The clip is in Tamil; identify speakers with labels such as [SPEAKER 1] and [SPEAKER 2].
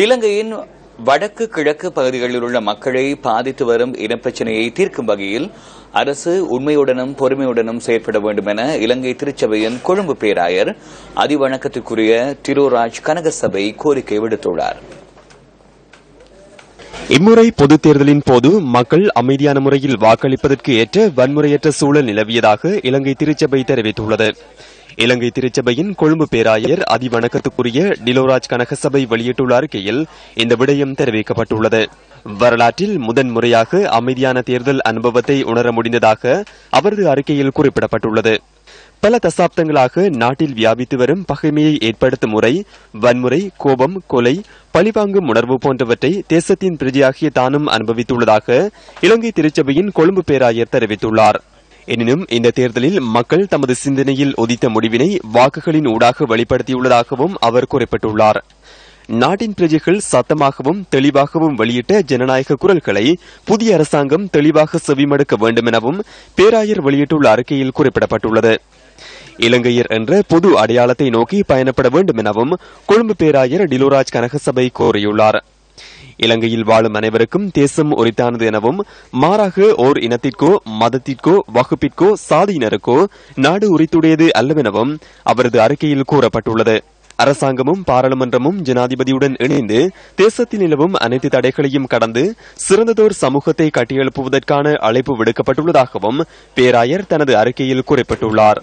[SPEAKER 1] இலங்கையின் வடக்கு கிழக்கு பகுதிகளில் உள்ள மக்களை பாதித்து வரும் இனப்பிரச்சினையை தீர்க்கும் வகையில் அரசு உண்மையுடனும் பொறுமையுடனும் செயற்பட வேண்டும் என இலங்கை திருச்சபையின் கொழும்பு பேராயர் அதிவணக்கத்துக்குரிய திருராஜ் கனகசபை கோரிக்கை விடுத்துள்ளார்.
[SPEAKER 2] இம்முறை பொதுத் தேர்தலின் போது மக்கள் அமைதியான முறையில் வாக்களிப்பதற்கு ஏற்ற வன்முறையற்ற சூழல் நிலவியதாக இலங்கை திருச்சபை தெரிவித்துள்ளது. இலங்கை திருச்சபையின் கொழும்பு பேராயர் அதிவணக்கத்துக்குரிய டிலோராஜ் கனகசபை வெளியிட்டுள்ள அறிக்கையில் இந்த விடயம் தெரிவிக்கப்பட்டுள்ளது. வரலாற்றில் முதன் முறையாக அமைதியான தேர்தல் அனுபவத்தை உணர முடிந்ததாக அவரது அறிக்கையில் குறிப்பிடப்பட்டுள்ளது. பல தசாப்தங்களாக நாட்டில் வியாபித்து வரும் பகைமையை ஏற்படுத்தும் முறை வன்முறை கோபம் கொலை பழிவாங்கும் உணர்வு போன்றவற்றை தேசத்தின் பிரஜையாகிய தானும் அனுபவித்துள்ளதாக இலங்கை திருச்சபையின் கொழும்பு பேராயர் தெரிவித்துள்ளார். எனினும் இந்த தேர்தலில் மக்கள் தமது சிந்தனையில் ஒதித்த முடிவினை வாக்குகளின் ஊடாக வெளிப்படுத்தியுள்ளதாகவும் அவர் குறிப்பிட்டுள்ளார். நாட்டின் பிரஜைகள் சத்தமாகவும் தெளிவாகவும் வெளியிட்ட ஜனநாயக குரல்களை புதிய அரசாங்கம் தெளிவாக செவிமடுக்க வேண்டும் எனவும் பேராயர் வெளியிட்டுள்ள அறிக்கையில் குறிப்பிடப்பட்டுள்ளது. இலங்கையர் என்ற பொது அடையாளத்தை நோக்கி பயணப்பட வேண்டும் எனவும் கொழும்பு பேராயர் டிலோராஜ் கனகசபை கோரியுள்ளார். இலங்கையில் வாழும் அனைவருக்கும் தேசம் உரித்தானது எனவும் மாறாக ஓர் இனத்திற்கோ மதத்திற்கோ வகுப்பிற்கோ சாதியினருக்கோ நாடு உரித்துடையது அல்லவெனவும் அவரது அறிக்கையில் கூறப்பட்டுள்ளது. அரசாங்கமும் பாராளுமன்றமும் ஜனாதிபதியுடன் இணைந்து தேசத்தில் நிலவும் அனைத்து தடைகளையும் கடந்து சிறந்ததோர் சமூகத்தை கட்டியெழுப்புவதற்கான அழைப்பு விடுக்கப்பட்டுள்ளதாகவும் பேராயர் தனது அறிக்கையில் குறிப்பிட்டுள்ளார்.